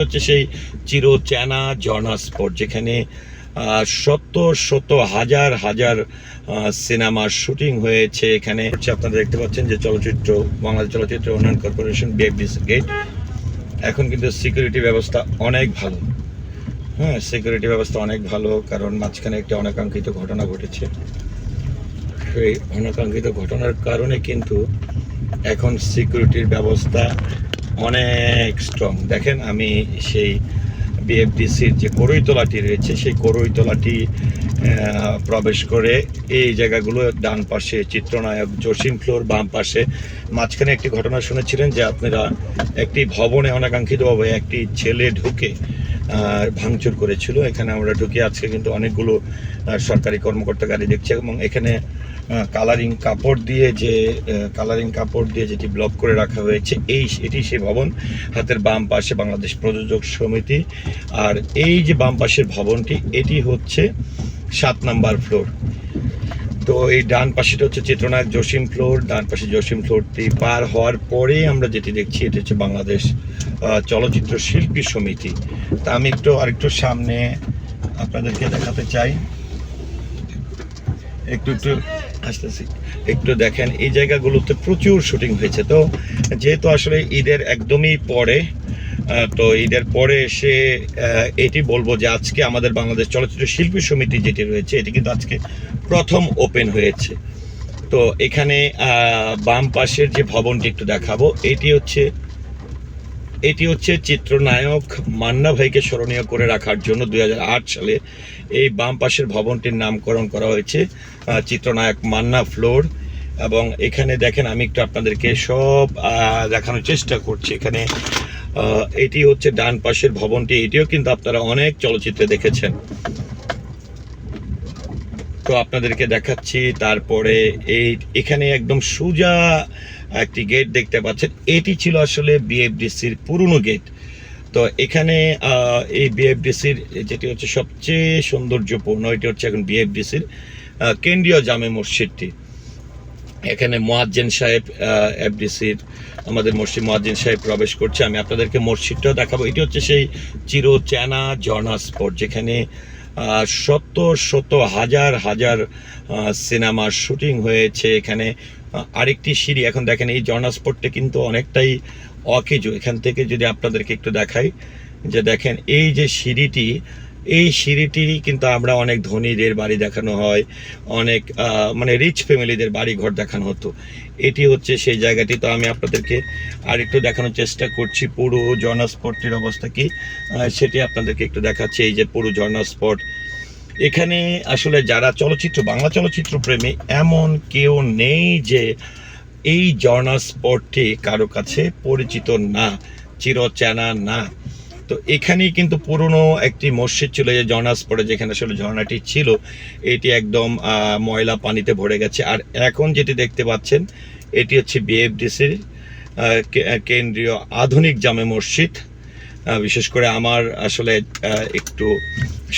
হচ্ছে সেই চির চেনা ঝর্ণা স্পট যেখানে শত শত হাজার হাজার সিনেমার শুটিং হয়েছে এখানে। হচ্ছে আপনারা দেখতে পাচ্ছেন যে চলচ্চিত্র, বাংলাদেশ চলচ্চিত্র উন্নয়ন কর্পোরেশন বিএফডিসি গেট। এখন কিন্তু সিকিউরিটি ব্যবস্থা অনেক ভালো। হ্যাঁ সিকিউরিটি ব্যবস্থা অনেক ভালো, কারণ মাঝখানে একটি অনাকাঙ্ক্ষিত ঘটনা ঘটেছে। সেই অনাকাঙ্ক্ষিত ঘটনার কারণে কিন্তু এখন সিকিউরিটির ব্যবস্থা অনেক স্ট্রং দেখেন, আমি সেই বিএফডিসির যে করইতলাটি রয়েছে, সেই করইতলাটি প্রবেশ করে এই জায়গাগুলো ডান পাশে চিত্রনায়ক জসিম ফ্লোর বাম পাশে। মাঝখানে একটি ঘটনা শুনেছিলেন যে আপনারা একটি ভবনে অনাকাঙ্ক্ষিতভাবে একটি ছেলে ঢুকে ভাঙচুর করেছিল। এখানে আমরা ঢুকে আজকে কিন্তু অনেকগুলো সরকারি কর্মকর্তা গাড়ি দেখছি এবং এখানে কালারিং কাপড় দিয়ে যে কালারিং কাপড় দিয়ে যেটি ব্লক করে রাখা হয়েছে, এই এটি সেই ভবন হাতের বাম পাশে বাংলাদেশ প্রযোজক সমিতি। আর এই যে বাম পাশের ভবনটি, এটি হচ্ছে সাত নাম্বার ফ্লোর তো এই ডান পাশেটা হচ্ছে চিত্রনায়ক জসিম ফ্লোর ডান পাশে জসিম ফ্লোরটি পার হওয়ার পরে আমরা যেটি দেখছি, এটি হচ্ছে বাংলাদেশ চলচ্চিত্র শিল্পী সমিতি। তা আমি একটু আরেকটু সামনে আপনাদেরকে দেখাতে চাই। একটু একটু আসতেছি। একটু দেখেন, এই জায়গাগুলোতে প্রচুর শুটিং হয়েছে। তো যেহেতু আসলে ঈদের একদমই পরে তো ঈদের পরে এসে এটি বলব যে আজকে আমাদের বাংলাদেশ চলচ্চিত্র শিল্পী সমিতি যেটি রয়েছে, এটি কিন্তু আজকে প্রথম ওপেন হয়েছে। তো এখানে বাম পাশের যে ভবনটি একটু দেখাবো, এটি হচ্ছে এটি হচ্ছে চিত্রনায়ক মান্না ভাইকে স্মরণীয় করে রাখার জন্য দুই হাজার আট সালে এই বাম পাশের ভবনটির নামকরণ করা হয়েছে চিত্রনায়ক মান্না ফ্লোর। এবং এখানে দেখেন, আমি একটু আপনাদেরকে সব দেখানোর চেষ্টা করছি এখানে। এটি হচ্ছে ডান পাশের ভবনটি, এটিও কিন্তু আপনারা অনেক চলচ্চিত্রে দেখেছেন। তো আপনাদেরকে দেখাচ্ছি, তারপরে এই, এখানে একদম সোজা একটি গেট দেখতে পাচ্ছেন। এটি ছিল আসলে বিএফডিসির পুরনো গেট তো এখানে এই বিএফডিসির যেটি হচ্ছে সবচেয়ে সৌন্দর্যপূর্ণ, এটি হচ্ছে এখন বিএফডিসির কেন্দ্রীয় জামে মসজিদটি। এখানে মোয়াজ্জেন সাহেব এফডিসির আমাদের মসজিদ মোয়াজ্জেন সাহেব প্রবেশ করছে। আমি আপনাদেরকে মসজিদটাও দেখাবো। এটি হচ্ছে সেই চির চেনা ঝর্ণা স্পট যেখানে শত শত হাজার হাজার সিনেমার শুটিং হয়েছে। এখানে আরেকটি সিঁড়ি, এখন দেখেন এই ঝর্ণা স্পটটা কিন্তু অনেকটাই অকেজো। এখান থেকে যদি আপনাদেরকে একটু দেখাই, যে দেখেন এই যে সিঁড়িটি, এই সিঁড়িটি কিন্তু আমরা অনেক ধনীদের বাড়ি দেখানো হয়, অনেক মানে রিচ ফ্যামিলিদের বাড়ি ঘর দেখানো হতো। এটি হচ্ছে সেই জায়গাটি। তো আমি আপনাদেরকে আরেকটু দেখানোর চেষ্টা করছি, পুরো ঝর্ণা স্পটটির অবস্থা কি? সেটি আপনাদেরকে একটু দেখাচ্ছি। এই যে পুরো ঝর্ণা স্পট এখানে আসলে যারা চলচ্চিত্র, বাংলা চলচ্চিত্র প্রেমী, এমন কেউ নেই যে এই ঝর্ণা স্পটটি কারও কাছে পরিচিত না, চিরচেনা না। তো এখানেই কিন্তু পুরনো একটি মসজিদ ছিল যে ঝর্ণা স্পটে যেখানে আসলে ঝর্ণাটি ছিল, এটি একদম ময়লা পানিতে ভরে গেছে। আর এখন যেটি দেখতে পাচ্ছেন, এটি হচ্ছে বিএফডিসির কেন্দ্রীয় আধুনিক জামে মসজিদ। বিশেষ করে আমার আসলে একটু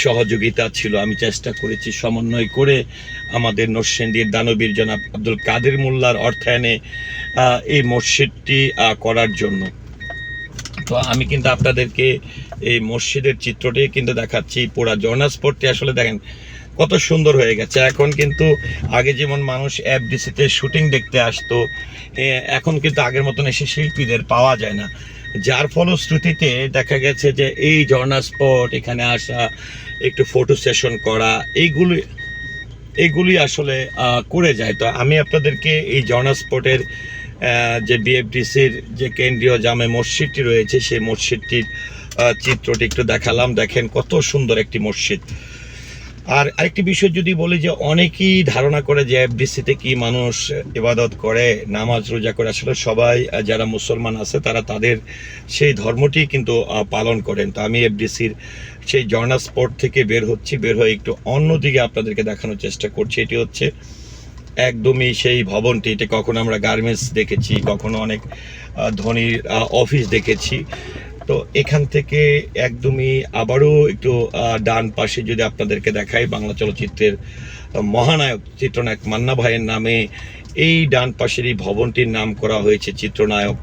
সহযোগিতা ছিল। আমি চেষ্টা করেছি সমন্বয় করে আমাদের নরসেন্ডির দানবীর জনাব আব্দুল কাদের মোল্লার অর্থায়নে এই মসজিদটি করার জন্য। তো আমি কিন্তু আপনাদেরকে এই মসজিদের চিত্রটি কিন্তু দেখাচ্ছি, পুরা ঝর্ণা স্পটটি আসলে দেখেন, কত সুন্দর হয়ে গেছে। এখন কিন্তু আগে যেমন মানুষ এফডিসিতে শুটিং দেখতে আসতো এখন কিন্তু আগের মতন এসে শিল্পীদের পাওয়া যায় না। যার ফলশ্রুতিতে দেখা গেছে যে এই ঝর্ণা স্পট, এখানে আসা, একটু ফটো সেশন করা, এইগুলি এগুলি আসলে করে যায়। তো আমি আপনাদেরকে এই ঝর্ণা স্পটের যে বিএফডিসির যে কেন্দ্রীয় জামে মসজিদটি রয়েছে, সেই মসজিদটির চিত্রটি একটু দেখালাম। দেখেন কত সুন্দর একটি মসজিদ। আর আরেকটি বিষয় যদি বলি যে অনেকেই ধারণা করে যে এফডিসিতে কি মানুষ ইবাদত করে, নামাজ রোজা করে, আসলে সবাই, যারা মুসলমান আছে, তারা তাদের সেই ধর্মটি কিন্তু পালন করেন। তো আমি এফডিসির সেই ঝর্ণা স্পট থেকে বের হচ্ছি, বের হয়ে একটু অন্যদিকে আপনাদেরকে দেখানোর চেষ্টা করছি। এটি হচ্ছে একদমই সেই ভবনটি। এটা কখনো আমরা গার্মেন্টস দেখেছি, কখনো অনেক ধনীর অফিস দেখেছি। তো এখান থেকে একদমই আবারও একটু ডান পাশে যদি আপনাদেরকে দেখাই বাংলা চলচ্চিত্রের মহানায়ক চিত্রনায়ক মান্না ভাইয়ের নামে, এই ডান পাশের এই ভবনটির নাম করা হয়েছে চিত্রনায়ক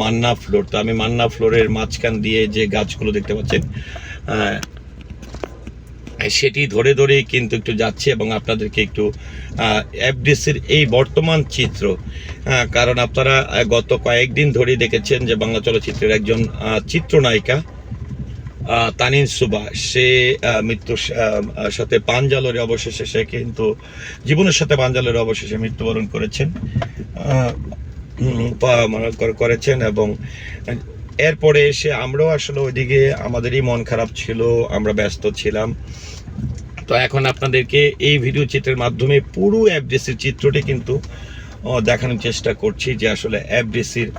মান্না ফ্লোর। তো আমি মান্না ফ্লোরের মাঝখান দিয়ে যে গাছগুলো দেখতে পাচ্ছেন সেটি ধরে ধরে কিন্তু একটু যাচ্ছে এবং আপনাদেরকে একটু এফডিসির এই বর্তমান চিত্র কারণ আপনারা গত কয়েকদিন ধরেই দেখেছেন যে বাংলা চলচ্চিত্রের একজন চিত্রনায়িকা তানিন সুবা, সে মৃত্যুর সাথে পাঞ্জালরে অবশেষে সে কিন্তু, জীবনের সাথে পাঞ্জালরে অবশেষে মৃত্যুবরণ করেছেন মানে করে- করেছেন এবং, এরপরে এসে আমরাও আসলে ওইদিকে, আমাদেরই মন খারাপ ছিল, আমরা ব্যস্ত ছিলাম। তো এখন আপনাদেরকে এই ভিডিও চিত্রের মাধ্যমে পুরো এফডিসির চিত্রটি কিন্তু দেখানোর চেষ্টা করছি যে আসলে এফডিসির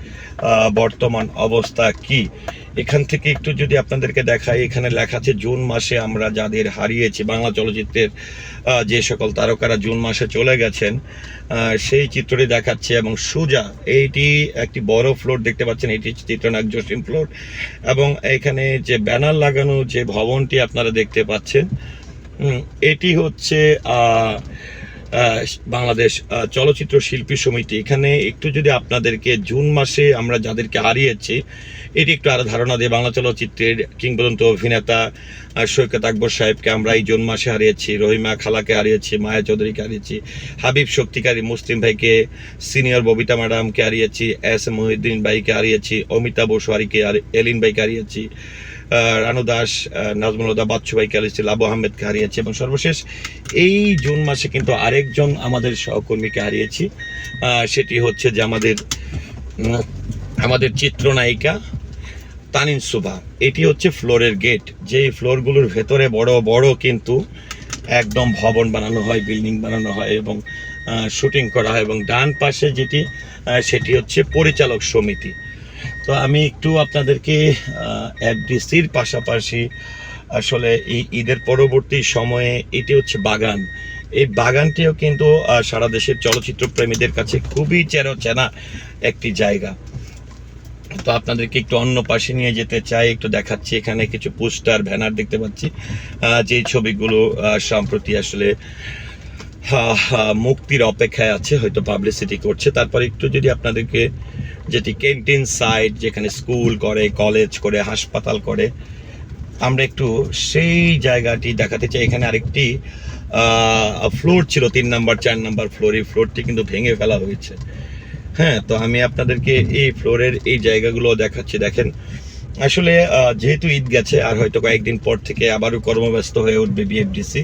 বর্তমান অবস্থা কি। এখান থেকে একটু যদি আপনাদেরকে দেখাই, এখানে লেখা আছে, জুন মাসে আমরা যাদের হারিয়েছি, বাংলা চলচ্চিত্রের যে সকল তারকারা জুন মাসে চলে গেছেন সেই চিত্রটি দেখাচ্ছে এবং সুজা, এইটি একটি বড় ফ্লোর দেখতে পাচ্ছেন, এটি চিত্রনায়ক জসিম ফ্লোর। এবং এখানে যে ব্যানার লাগানো যে ভবনটি আপনারা দেখতে পাচ্ছেন এটি হচ্ছে বাংলাদেশ চলচ্চিত্র শিল্পী সমিতি। এখানে একটু যদি আপনাদেরকে জুন মাসে আমরা যাদেরকে হারিয়েছি, এটি একটু আরও ধারণা দিয়ে বাংলা চলচ্চিত্রের কিংবদন্ত অভিনেতা সৈকত আকবর সাহেবকে আমরা এই জুন মাসে হারিয়েছি, রহিমা খালাকে হারিয়েছি, মায়া চৌধুরীকে হারিয়েছি, হাবিব শক্তিকারী মুসলিম ভাইকে, সিনিয়র ববিতা ম্যাডামকে হারিয়েছি, এস এম মহিউদ্দিন ভাইকে হারিয়েছি অমিতা বসুয়ারিকে এলিন ভাইকে হারিয়েছি। রানু দাস নাজমুল হুদা, বাচ্চু ভাইকে হারিয়েছি লাবু আহমেদকে হারিয়েছি এবং সর্বশেষ এই জুন মাসে কিন্তু আরেকজন আমাদের সহকর্মীকে হারিয়েছি। সেটি হচ্ছে যে আমাদের আমাদের চিত্রনায়িকা তানিন সুভা। এটি হচ্ছে ফ্লোরের গেট। যে ফ্লোরগুলোর ভেতরে বড় বড় কিন্তু একদম ভবন বানানো হয়, বিল্ডিং বানানো হয় এবং শুটিং করা হয় এবং ডান পাশে যেটি সেটি হচ্ছে পরিচালক সমিতি। তো আমি একটু আপনাদেরকে এফডিসির পাশাপাশি আসলে এই ঈদের পরবর্তী সময়ে এটি হচ্ছে বাগান। এই বাগানটিও কিন্তু সারা দেশের চলচ্চিত্র প্রেমীদের কাছে খুবই চের চেনা একটি জায়গা। তো আপনাদেরকে একটু অন্য পাশে নিয়ে যেতে চাই, একটু দেখাচ্ছি এখানে কিছু পোস্টার, ব্যানার দেখতে পাচ্ছি। যে ছবিগুলো সম্প্রতি আসলে মুক্তির অপেক্ষায় আছে, হয়তো পাবলিসিটি করছে। তারপর একটু যদি আপনাদেরকে যেটি ক্যান্টিন সাইট যেখানে স্কুল করে, কলেজ করে, হাসপাতাল করে। আমরা একটু সেই জায়গাটি দেখাতে চাই। এখানে আরেকটি ফ্লোর ছিল, তিন নাম্বার, চার নাম্বার ফ্লোর এই ফ্লোরটি কিন্তু ভেঙে ফেলা হয়েছে। হ্যাঁ তো আমি আপনাদেরকে এই ফ্লোরের এই জায়গাগুলো দেখাচ্ছি। দেখেন, আসলে যেহেতু ঈদ গেছে, আর হয়তো কয়েকদিন পর থেকে আবারও কর্মব্যস্ত হয়ে উঠবে বিএফডিসি,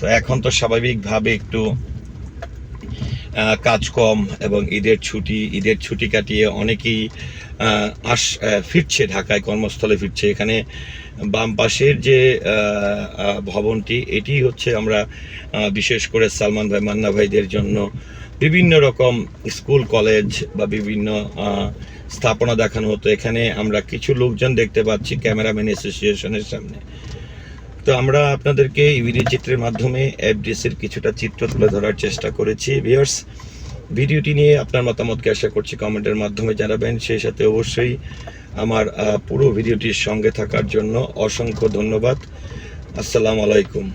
তো এখন তো স্বাভাবিকভাবে একটু কাজ কম এবং ঈদের ছুটি ঈদের ছুটি কাটিয়ে অনেকেই আস ফিরছে ঢাকায়, কর্মস্থলে ফিরছে। এখানে বাম পাশের যে ভবনটি, এটি হচ্ছে আমরা বিশেষ করে সালমান ভাই, মান্না ভাইদের জন্য বিভিন্ন রকম স্কুল, কলেজ বা বিভিন্ন স্থাপনা দেখানো হতো। এখানে আমরা কিছু লোকজন দেখতে পাচ্ছি ক্যামেরাম্যান অ্যাসোসিয়েশনের সামনে। তো আমরা আপনাদেরকে এই ভিডিও চিত্রের মাধ্যমে এফডিসির কিছুটা চিত্র তুলে ধরার চেষ্টা করেছি। ভিওর্স ভিডিওটি নিয়ে আপনার মতামতকে আশা করছি কমেন্টের মাধ্যমে জানাবেন। সেই সাথে অবশ্যই আমার পুরো ভিডিওটির সঙ্গে থাকার জন্য অসংখ্য ধন্যবাদ। আসসালামু আলাইকুম।